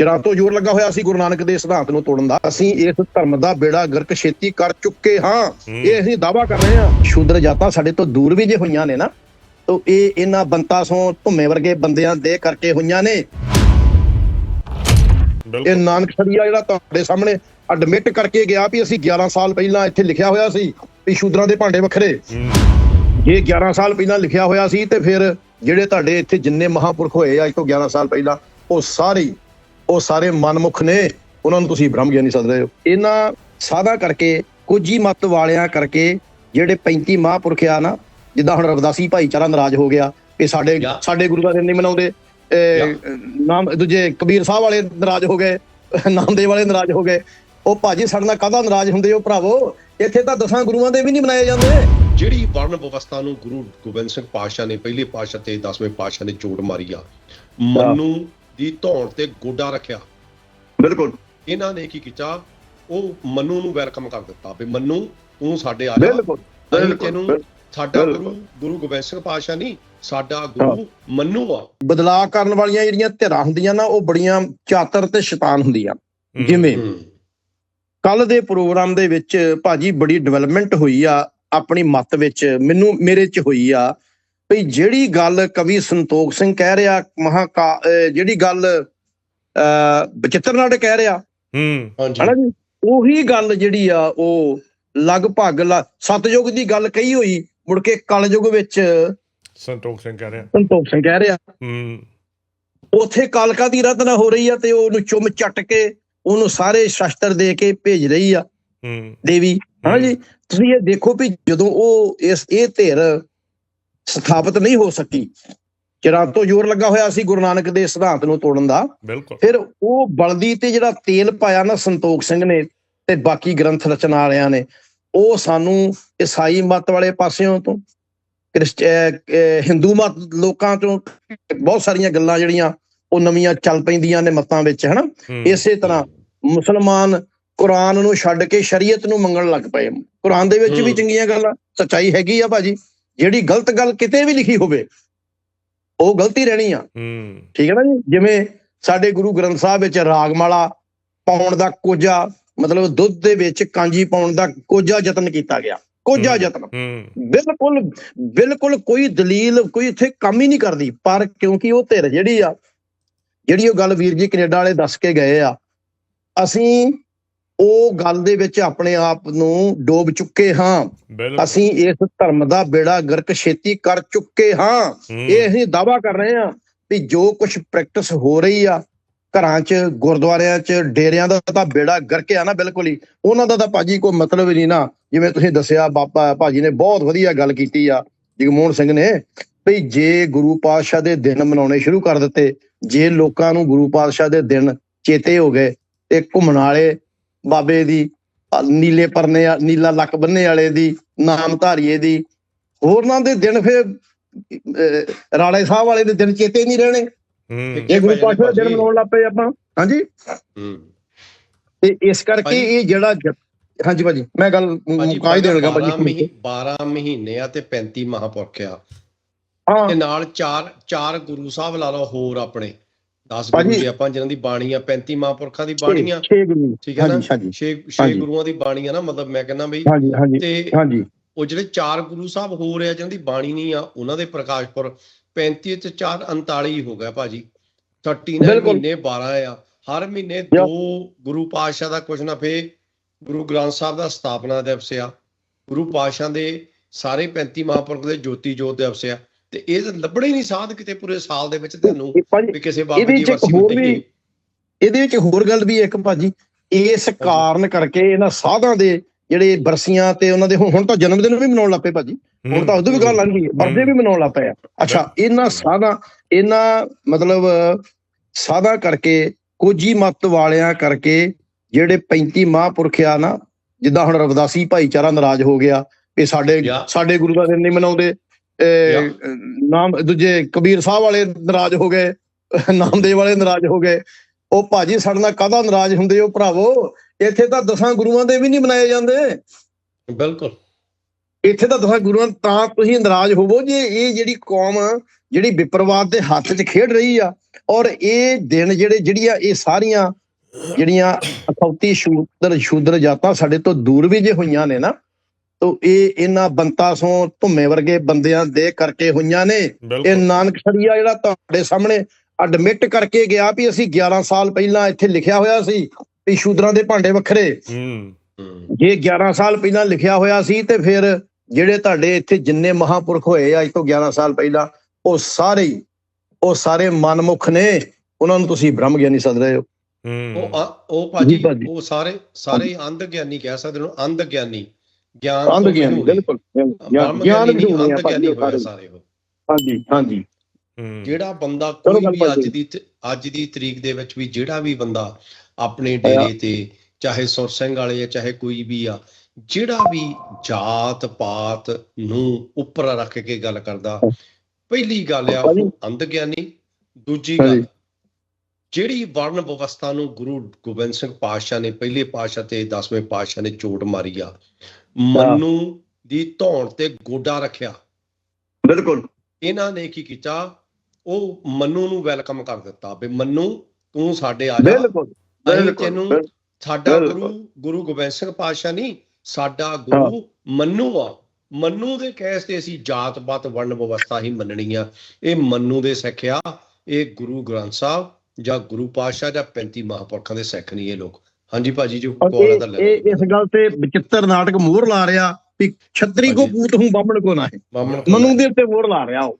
ਚਿਰਾਂ ਤੋਂ ਜ਼ੋਰ ਲੱਗਾ ਹੋਇਆ ਸੀ ਗੁਰੂ ਨਾਨਕ ਦੇ ਸਿਧਾਂਤ ਨੂੰ ਤੋੜਨ ਦਾ ਅਸੀਂ ਇਸ ਧਰਮ ਦਾ ਬੇੜਾ ਗਰਕ ਛੇਤੀ ਕਰ ਚੁੱਕੇ ਹਾਂ। ਇਹ ਅਸੀਂ ਦਾਵਾ ਕਰ ਰਹੇ ਹਾਂ। ਸ਼ੂਦਰ ਜਾਤਾਂ ਸਾਡੇ ਤੋਂ ਦੂਰ ਵੀ ਜੇ ਹੋਈਆਂ ਨੇ ਨਾ ਤਾਂ ਇਹ ਇਹਨਾਂ ਬੰਤਾ ਸੋਂ ਧੁੰਮੇ ਵਰਗੇ ਬੰਦਿਆਂ ਦੇ ਕਰਕੇ ਹੋਈਆਂ ਨੇ। ਇਹ ਨਾਨਕ ਸਰੀਆ ਜਿਹੜਾ ਤੁਹਾਡੇ ਸਾਹਮਣੇ ਐਡਮਿਟ ਕਰਕੇ ਗਿਆ ਵੀ ਅਸੀਂ 11 ਸਾਲ ਪਹਿਲਾਂ ਇੱਥੇ ਲਿਖਿਆ ਹੋਇਆ ਸੀ ਵੀ ਸ਼ੂਦਰਾਂ ਦੇ ਭਾਂਡੇ ਵੱਖਰੇ। ਜੇ 11 ਸਾਲ ਪਹਿਲਾਂ ਲਿਖਿਆ ਹੋਇਆ ਸੀ ਤੇ ਫਿਰ ਜਿਹੜੇ ਤੁਹਾਡੇ ਇੱਥੇ ਜਿੰਨੇ ਮਹਾਪੁਰਖ ਹੋਏ ਆ ਅੱਜ ਤੋਂ 11 ਸਾਲ ਪਹਿਲਾਂ ਉਹ ਸਾਰੇ ਉਹ ਸਾਰੇ ਮਨਮੁਖ ਨੇ ਉਹਨਾਂ ਨੂੰ ਤੁਸੀਂ ਬ੍ਰਹਮ ਗਿਆਨੀ ਸੱਦ ਰਹੇ ਹੋ। ਇਹਨਾਂ ਸਾਦਾ ਕਰਕੇ ਕੁਝ ਹੀ ਮਤ ਵਾਲਿਆਂ ਕਰਕੇ ਜਿਹੜੇ 35 ਮਹਾਪੁਰਖ ਆ ਨਾ ਜਿੱਦਾਂ ਹੁਣ ਰਵਦਾਸੀ ਭਾਈਚਾਰਾ ਨਾਰਾਜ਼ ਹੋ ਗਿਆ ਵੀ ਸਾਡੇ। ਸਾਡੇ ਗੁਰੂ ਦਾ ਦਿਨ ਨਹੀਂ ਮਨਾਉਂਦੇ ਨਾਮ ਦੂਜੇ ਕਬੀਰ ਸਾਹਿਬ ਵਾਲੇ ਨਾਰਾਜ਼ ਹੋ ਗਏ ਨਾਮਦੇਵ ਵਾਲੇ ਨਾਰਾਜ਼ ਹੋ ਗਏ। ਉਹ ਭਾਜੀ ਸਾਡੇ ਨਾਲ ਕਾਹਦਾ ਨਾਰਾਜ਼ ਹੁੰਦੇ ਹੋ ਭਰਾਵੋ? ਇੱਥੇ ਤਾਂ ਦਸਾਂ ਗੁਰੂਆਂ ਦੇ ਵੀ ਨਹੀਂ ਮਨਾਏ ਜਾਂਦੇ। ਜਿਹੜੀ ਵਰਣ ਵਿਵਸਥਾ ਨੂੰ ਗੁਰੂ ਗੋਬਿੰਦ ਸਿੰਘ ਪਾਤਸ਼ਾਹ ਨੇ ਪਹਿਲੇ ਪਾਤਸ਼ਾਹ ਤੇ 10ਵੇਂ ਪਾਤਸ਼ਾਹ ਨੇ ਚੋਟ ਮਾਰੀ ਆ ਮਨੂ ਦੀ ਧੌਣ ਤੇ ਗੋਡਾ ਰੱਖਿਆ। ਬਿਲਕੁਲ। ਇਹਨਾਂ ਨੇ ਕੀ ਕੀਤਾ? ਉਹ ਮਨੂ ਨੂੰ ਵੈਲਕਮ ਕਰ ਦਿੱਤਾ ਵੀ ਮਨੂ ਤੂੰ ਸਾਡੇ ਆ ਜਾ ਬਿਲਕੁਲ ਤੈਨੂੰ। ਸਾਡਾ। ਗੁਰੂ ਗੁਰੂ ਗੋਬਿੰਦ ਸਿੰਘ ਪਾਤਸ਼ਾਹ ਨਹੀਂ ਸਾਡਾ ਗੁਰੂ ਮਨੂ ਆ। ਬਦਲਾਅ ਕਰਨ ਵਾਲੀਆਂ ਜਿਹੜੀਆਂ ਧਿਰਾਂ ਹੁੰਦੀਆਂ ਨਾ ਉਹ ਬੜੀਆਂ ਚਾਤਰ ਤੇ ਸ਼ੈਤਾਨ ਹੁੰਦੀਆਂ। ਜਿਵੇਂ ਕੱਲ ਦੇ ਪ੍ਰੋਗਰਾਮ ਦੇ ਵਿੱਚ ਭਾਜੀ ਬੜੀ ਡਿਵੈਲਪਮੈਂਟ ਹੋਈ ਆ ਆਪਣੀ ਮਤ ਵਿੱਚ ਮੈਨੂੰ ਮੇਰੇ ਚ ਹੋਈ ਆ ਵੀ ਜਿਹੜੀ ਗੱਲ ਕਵੀ ਸੰਤੋਖ ਸਿੰਘ ਕਹਿ ਰਿਹਾ ਮਹਾ ਜਿਹੜੀ ਗੱਲ ਅ ਬਚਿੱਤਰ ਨਾਟ ਕਹਿ ਰਿਹਾ। ਹੂੰ। ਹਾਂਜੀ। ਹਨਾ ਜੀ? ਉਹੀ ਗੱਲ ਜਿਹੜੀ ਆ ਉਹ ਲਗਭਗ ਸਤਯੁਗ ਦੀ ਗੱਲ ਕਹੀ ਹੋਈ ਮੁੜ ਕੇ ਕਲਯੁਗ ਵਿੱਚ ਸੰਤੋਖ ਸਿੰਘ ਕਹਿ ਰਿਹਾ। ਸੰਤੋਖ ਸਿੰਘ ਕਹਿ ਰਿਹਾ। ਹੂੰ। ਉਥੇ ਕਾਲਕਾ ਦੀ ਰਤਨਾ ਹੋ ਰਹੀ ਆ ਤੇ ਉਹਨੂੰ ਚੁੰਮ ਚੱਟ ਕੇ ਉਹਨੂੰ ਸਾਰੇ ਸ਼ਸਤਰ ਦੇ ਕੇ ਭੇਜ ਰਹੀ ਆ। ਹੂੰ। ਦੇਵੀ। ਹਾਂ ਜੀ? ਤੁਸੀਂ ਇਹ ਦੇਖੋ ਵੀ ਜਦੋਂ ਉਹ ਇਸ ਇਹ ਧਿਰ ਸਥਾਪਿਤ ਨਹੀਂ ਹੋ ਸਕੀ। ਚਿਰਾਂ ਤੋਂ ਜ਼ੋਰ ਲੱਗਾ ਹੋਇਆ ਸੀ ਗੁਰੂ ਨਾਨਕ ਦੇ ਸਿਧਾਂਤ ਨੂੰ ਤੋੜਨ ਦਾ ਫਿਰ ਉਹ ਬਲਦੀ ਤੇ ਜਿਹੜਾ ਤੇਲ ਪਾਇਆ ਨਾ ਸੰਤੋਖ ਸਿੰਘ ਨੇ ਤੇ ਬਾਕੀ ਗ੍ਰੰਥ ਰਚਨਾ ਵਾਲਿਆਂ ਨੇ ਉਹ ਸਾਨੂੰ ਈਸਾਈ ਮਤ ਵਾਲੇ ਪਾਸਿਓਂ ਤੋਂ ਹਿੰਦੂ ਮਤ ਲੋਕਾਂ ਤੋਂ ਬਹੁਤ ਸਾਰੀਆਂ ਗੱਲਾਂ ਜਿਹੜੀਆਂ ਉਹ ਨਵੀਆਂ ਚੱਲ ਪੈਂਦੀਆਂ ਨੇ ਮਤਾਂ ਵਿੱਚ ਹਨਾ? ਇਸੇ ਤਰ੍ਹਾਂ ਮੁਸਲਮਾਨ ਕੁਰਾਨ ਨੂੰ ਛੱਡ ਕੇ ਸ਼ਰੀਅਤ ਨੂੰ ਮੰਗਣ ਲੱਗ ਪਏ। ਕੁਰਾਨ ਦੇ ਵਿੱਚ ਵੀ। ਚੰਗੀਆਂ ਗੱਲਾਂ ਸੱਚਾਈ ਹੈਗੀ ਆ ਭਾਜੀ। ਜਿਹੜੀ ਗਲਤ ਗੱਲ ਕਿਤੇ ਵੀ ਲਿਖੀ ਹੋਵੇ ਉਹ ਗਲਤੀ ਰਹਿਣੀ ਆ। ਠੀਕ ਹੈ ਨਾ ਜੀ? ਜਿਵੇਂ ਸਾਡੇ ਗੁਰੂ ਗ੍ਰੰਥ ਸਾਹਿਬ ਵਿੱਚ ਰਾਗਮਾਲਾ ਪਾਉਣ ਦਾ ਕੋਝਾ ਮਤਲਬ ਦੁੱਧ ਦੇ ਵਿੱਚ ਕਾਂਜੀ ਪਾਉਣ ਦਾ ਕੋਝਾ ਯਤਨ ਕੀਤਾ ਗਿਆ। ਕੋਝਾ ਹੂੰ। ਯਤਨ। ਬਿਲਕੁਲ ਬਿਲਕੁਲ ਕੋਈ ਦਲੀਲ ਕੋਈ ਇੱਥੇ ਕੰਮ ਹੀ ਨਹੀਂ ਕਰਦੀ। ਪਰ ਕਿਉਂਕਿ ਉਹ ਧਿਰ ਜਿਹੜੀ ਆ ਜਿਹੜੀ ਉਹ ਗੱਲ ਵੀਰ ਜੀ ਕੈਨੇਡਾ ਵਾਲੇ ਦੱਸ ਕੇ ਗਏ ਆ ਅਸੀਂ ਉਹ ਗੱਲ ਦੇ ਵਿੱਚ ਆਪਣੇ ਆਪ ਨੂੰ ਡੋਬ ਚੁੱਕੇ ਹਾਂ। ਅਸੀਂ ਇਸ ਧਰਮ ਦਾ ਬੇੜਾ ਗਰਕ ਛੇਤੀ ਕਰ ਚੁੱਕੇ ਹਾਂ। ਇਹ ਅਸੀਂ ਦਾਵਾ ਕਰ ਰਹੇ ਹਾਂ ਵੀ ਜੋ ਕੁਝ ਪ੍ਰੈਕਟਿਸ ਹੋ ਰਹੀ ਆ ਘਰਾਂ 'ਚ ਗੁਰਦੁਆਰਿਆਂ 'ਚ ਡੇਰਿਆਂ ਦਾ ਤਾਂ ਬੇੜਾ ਗਰਕ ਆ ਨਾ ਬਿਲਕੁਲ ਹੀ। ਉਹਨਾਂ ਦਾ ਤਾਂ ਭਾਜੀ ਕੋਈ ਮਤਲਬ ਹੀ ਨਹੀਂ ਨਾ। ਜਿਵੇਂ ਤੁਸੀਂ ਦੱਸਿਆ ਬਾਬਾ ਭਾਜੀ ਨੇ ਬਹੁਤ ਵਧੀਆ ਗੱਲ ਕੀਤੀ ਆ ਜਗਮੋਹਨ ਸਿੰਘ ਨੇ ਵੀ ਜੇ ਗੁਰੂ ਪਾਤਸ਼ਾਹ ਦੇ ਦਿਨ ਮਨਾਉਣੇ ਸ਼ੁਰੂ ਕਰ ਦਿੱਤੇ ਜੇ ਲੋਕਾਂ ਨੂੰ ਗੁਰੂ ਪਾਤਸ਼ਾਹ ਦੇ ਦਿਨ ਚੇਤੇ ਹੋ ਗਏ ਤੇ ਘੁੰਮਣ ਵਾਲੇ ਬਾਬੇ ਦੀ ਨੀਲੇ ਪਰਨੇ ਆ- ਨੀਲਾ ਲੱਕ ਬੰਨੇ ਵਾਲੇ ਦੀ ਨਾਮ ਧਾਰੀਏ ਦੀ। ਹੋਰਨਾਂ ਦੇ ਦਿਨ ਫਿਰ ਰਾਲੇ ਸਾਹਿਬ ਵਾਲੇ ਦੇ ਦਿਨ ਚੇਤੇ ਨਹੀਂ ਰਹਿਣੇ। ਇਹ ਗੁਰੂ ਪਾਤਸ਼ਾਹ ਦੇ ਦਿਨ। ਮਨਾਉਣ ਲੱਗ ਪਏ ਆਪਾਂ। ਹਾਂਜੀ? ਹੂੰ। ਤੇ ਇਸ ਕਰਕੇ। ਇਹ ਜਿਹੜਾ ਹਾਂਜੀ ਭਾਜੀ ਮੈਂ ਗੱਲ ਮੁਕਾ ਹੀ ਦੇਣ ਲੱਗਾ 12 ਭਾਜੀ ਮਹੀ- 12 ਮਹੀਨੇ ਆ ਤੇ 35 ਮਹਾਂਪੁਰਖ ਆ। ਹਾਂ। ਤੇ ਨਾਲ ਚਾਰ ਚਾਰ ਗੁਰੂ ਸਾਹਿਬ ਲਾ ਲਓ ਹੋਰ ਆਪਣੇ। 10 ਭਾਜੀ। ਗੁਰੂ ਜੀ ਆਪਾਂ ਜਿਹਨਾਂ ਦੀ ਬਾਣੀ ਆ 35 ਮਹਾਂਪੁਰਖਾਂ ਦੀ ਬਾਣੀ ਆ 6 ਗੁਰੂ ਠੀਕ ਹੈ ਨਾ ਹਾਂਜੀ ਹਾਂਜੀ 6 6 ਹਾਂਜੀ। ਗੁਰੂਆਂ ਦੀ ਬਾਣੀ ਆ ਨਾ ਮਤਲਬ ਮੈਂ ਕਹਿੰਦਾ ਬਈ ਹਾਂਜੀ ਹਾਂਜੀ ਤੇ ਹਾਂਜੀ ਉਹ ਜਿਹੜੇ ਚਾਰ ਗੁਰੂ ਸਾਹਿਬ ਹੋ ਰਿਹਾ ਜਿਹਨਾਂ ਦੀ ਬਾਣੀ ਨਹੀਂ ਆ ਉਹਨਾਂ ਦੇ ਪ੍ਰਕਾਸ਼ਪੁਰ 35 ਤੇ 4 39 ਹੋ ਗਿਆ ਭਾਜੀ 39 ਬਿਲਕੁਲ। ਮਹੀਨੇ 12 ਆ ਹਰ ਮਹੀਨੇ। ਦੋ ਗੁਰੂ ਪਾਤਸ਼ਾਹ ਦਾ ਕੁਝ ਨਾ ਫੇ ਗੁਰੂ ਗ੍ਰੰਥ ਸਾਹਿਬ ਦਾ ਸਥਾਪਨਾ ਦਿਵਸ ਆ ਗੁਰੂ ਪਾਤਸ਼ਾਹ ਦੇ ਸਾਰੇ 35 ਮਹਾਂਪੁਰਖ ਦੇ ਜੋਤੀ ਜੋਤ ਦਿਵਸ ਆ ਤੇ ਇਹ ਲੱਭਣਾ ਨਹੀਂ ਸਾਧ ਕਿਤੇ ਪੂਰੇ ਸਾਲ ਦੇ ਵਿੱਚ ਤੁਹਾਨੂੰ ਵੀ ਕਿਸੇ ਬਾਬੇ ਦੀ ਚ ਵਰਸੀ ਹੋਰ ਹੁੰਦੀ ਵੀ ਇਹਦੇ ਵਿੱਚ ਹੋਰ ਗੱਲ ਵੀ ਇੱਕ ਭਾਜੀ ਇਸ ਕਾਰਨ ਕਰਕੇ ਇਹਨਾਂ ਸਾਧਾਂ ਦੇ ਜਿਹੜੇ ਬਰਸੀਆਂ ਤੇ ਉਹਨਾਂ ਦੇ ਹੁਣ ਤਾਂ ਜਨਮ ਦਿਨ ਵੀ ਮਨਾਉਣ ਲੱਗ ਪਏ ਭਾਜੀ। ਹੁਣ ਤਾਂ ਉਦੋਂ ਵੀ ਗੱਲ ਲੰਘ ਗਈ ਬਰਦੇ ਵੀ ਮਨਾਉਣ ਲੱਗ ਪਏ ਆ। ਅੱਛਾ ਇਹਨਾਂ ਸਾਧਾਂ ਇਹਨਾਂ ਮਤਲਬ ਸਾਧਾਂ ਕਰਕੇ ਕੁਝ ਹੀ ਮਤ ਵਾਲਿਆਂ ਕਰਕੇ ਜਿਹੜੇ 35 ਮਹਾਂਪੁਰਖ ਆ ਨਾ ਜਿੱਦਾਂ ਹੁਣ ਰਵਦਾਸੀ ਭਾਈਚਾਰਾ ਨਾਰਾਜ਼ ਹੋ ਗਿਆ ਕਿ ਸਾਡੇ। ਸਾਡੇ ਗੁਰੂ ਦਾ ਦਿਨ ਨਹੀਂ ਮਨਾਉਂਦੇ। ਨਾਮ ਦੂਜੇ ਕਬੀਰ ਸਾਹਿਬ ਵਾਲੇ ਨਾਰਾਜ਼ ਹੋ ਗਏ ਨਾਮਦੇਵ ਵਾਲੇ ਨਾਰਾਜ਼ ਹੋ ਗਏ। ਉਹ ਭਾਜੀ ਸਾਡੇ ਨਾਲ ਕਾਹਦਾ ਨਾਰਾਜ਼ ਹੁੰਦੇ ਹੋ ਭਰਾਵੋ? ਇੱਥੇ ਤਾਂ ਦਸਾਂ ਗੁਰੂਆਂ ਦੇ ਵੀ ਨਹੀਂ ਮਨਾਏ ਜਾਂਦੇ। ਬਿਲਕੁਲ। ਇੱਥੇ ਤਾਂ ਦਸਾਂ ਗੁਰੂਆਂ ਤਾਂ ਤੁਸੀਂ ਨਾਰਾਜ਼ ਹੋਵੋ ਜੇ ਇਹ ਜਿਹੜੀ ਕੌਮ ਜਿਹੜੀ ਵਿਪਰਵਾਦ ਦੇ ਹੱਥ 'ਚ ਖੇਡ ਰਹੀ ਆ ਔਰ ਇਹ ਦਿਨ ਜਿਹੜੇ ਜਿਹੜੀਆਂ ਇਹ ਸਾਰੀਆਂ ਜਿਹੜੀਆਂ ਅਖੌਤੀ ਸ਼ੂਦਰ ਸ਼ੂਦਰ ਜਾਤਾਂ ਸਾਡੇ ਤੋਂ ਦੂਰ ਵੀ ਜੇ ਹੋਈਆਂ ਨੇ ਨਾ ਤੋ ਇਹ ਇਹਨਾਂ ਬੰਤਾ ਸੋਂ ਧੁੰਮੇ ਵਰਗੇ ਬੰਦਿਆਂ ਦੇ ਕਰਕੇ ਹੋਈਆਂ ਨੇ। ਇਹ ਨਾਨਕ ਸਰੀਆ ਜਿਹੜਾ ਤੁਹਾਡੇ ਸਾਹਮਣੇ ਐਡਮਿਟ ਕਰਕੇ ਗਿਆ ਵੀ ਅਸੀਂ 11 ਸਾਲ ਪਹਿਲਾਂ ਇੱਥੇ ਲਿਖਿਆ ਹੋਇਆ ਸੀ ਵੀ ਸ਼ੂਦਰਾਂ ਦੇ ਭਾਂਡੇ ਵੱਖਰੇ। ਹੂੰ। ਹੂੰ ਜੇ 11 ਸਾਲ ਪਹਿਲਾਂ ਲਿਖਿਆ ਹੋਇਆ ਸੀ ਤੇ ਫਿਰ ਜਿਹੜੇ ਤੁਹਾਡੇ ਇੱਥੇ ਜਿੰਨੇ ਮਹਾਪੁਰਖ ਹੋਏ ਅੱਜ ਤੋਂ 11 ਸਾਲ ਪਹਿਲਾਂ ਉਹ ਸਾਰੇ ਹੀ ਉਹ ਸਾਰੇ ਮਨਮੁਖ ਨੇ। ਉਹਨਾਂ ਨੂੰ ਤੁਸੀਂ ਬ੍ਰਹਮ ਗਿਆਨੀ ਸੱਦ ਰਹੇ ਹੋ। ਹੂੰ। ਉਹ ਉਹ ਭਾਜੀ। ਉਹ ਸਾਰੇ ਸਾਰੇ ਅੰਧ ਗਿਆਨੀ ਕਹਿ ਸਕਦੇ ਨੂੰ ਅੰਧ ਗਿਆਨੀ ਗਿਆਨ ਅੰਧ ਤੋਂ ਗਿਆਨੀ। ਬਿਲਕੁਲ ਗਿਆਨ ਆ ਅੰਧ ਗਿਆਨੀ ਹੋਏ ਸਾਰੇ। ਉਹ ਹਾਂਜੀ ਹਾਂਜੀ ਜਿਹੜਾ ਬੰਦਾ ਕੋਈ ਵੀ ਅੱਜ। ਦੀ ਤ- ਅੱਜ ਦੀ ਤਰੀਕ ਦੇ ਵਿੱਚ ਵੀ ਜਿਹੜਾ ਵੀ ਬੰਦਾ ਆਪਣੇ ਡੇਰੇ ਤੇ ਚਾਹੇ ਸੁਰ ਸਿੰਘ ਵਾਲੇ ਆ ਚਾਹੇ ਕੋਈ ਵੀ ਆ ਜਿਹੜਾ ਵੀ ਜਾਤ ਪਾਤ ਨੂੰ ਉੱਪਰ ਰੱਖ ਕੇ ਗੱਲ ਕਰਦਾ ਪਹਿਲੀ ਗੱਲ ਆ ਅੰਧ ਗਿਆਨੀ ਦੂਜੀ। ਗੱਲ ਜਿਹੜੀ ਵਰਨ ਵਿਵਸਥਾ ਨੂੰ ਗੁਰੂ ਗੋਬਿੰਦ ਸਿੰਘ ਪਾਤਸ਼ਾਹ ਨੇ ਪਹਿਲੇ ਪਾਤਸ਼ਾਹ ਤੇ 10ਵੇਂ ਪਾਤਸ਼ਾਹ ਨੇ ਚੋਟ ਮਾਰੀ ਆ ਮਨੂ ਦੀ ਧੌਣ ਤੇ ਗੋਡਾ ਰੱਖਿਆ। ਬਿਲਕੁਲ। ਇਹਨਾਂ ਨੇ ਕੀ ਕੀਤਾ? ਉਹ ਮੰਨੂ ਨੂੰ ਵੈਲਕਮ ਕਰ ਦਿੱਤਾ ਵੀ ਮੰਨੂ ਤੂੰ ਸਾਡੇ ਆ ਜਾ। ਬਿਲਕੁਲ ਤੈਨੂੰ। ਸਾਡਾ। ਗੁਰੂ ਗੁਰੂ ਗੋਬਿੰਦ ਸਿੰਘ ਪਾਤਸ਼ਾਹ ਨਹੀਂ ਸਾਡਾ ਗੁਰੂ ਮੰਨੂ ਆ। ਮੰਨੂ ਦੇ ਕਹਿਸ ਤੇ ਅਸੀਂ ਜਾਤ ਪਾਤ ਵਰਣ ਵਿਵਸਥਾ ਹੀ ਮੰਨਣੀ ਆ। ਇਹ ਮੰਨੂ ਦੇ ਸਿੱਖਿਆ ਇਹ ਗੁਰੂ ਗ੍ਰੰਥ ਸਾਹਿਬ ਜਾਂ ਗੁਰੂ ਪਾਤਸ਼ਾਹ ਜਾਂ 35 ਮਹਾਂਪੁਰਖਾਂ ਦੇ ਸਿੱਖ ਨਹੀਂ ਇਹ ਲੋਕ? ਹਾਂਜੀ ਭਾਜੀ ਜੀ ਕੋਲ ਦਾ ਲੈ ਇਸ ਗੱਲ ਤੇ ਵਿਚਿੱਤਰ ਨਾਟਕ ਮੋਹਰ ਲਾ ਰਿਹਾ ਵੀ ਛਤਰੀ ਕੋ। ਪੂਤ ਹੂੰ ਬਾਹਮਣ ਕੋ ਨਾ ਹੈ। ਮਨੂ ਦੇ ਉੱਤੇ ਮੋਹਰ ਲਾ ਰਿਹਾ ਉਹ।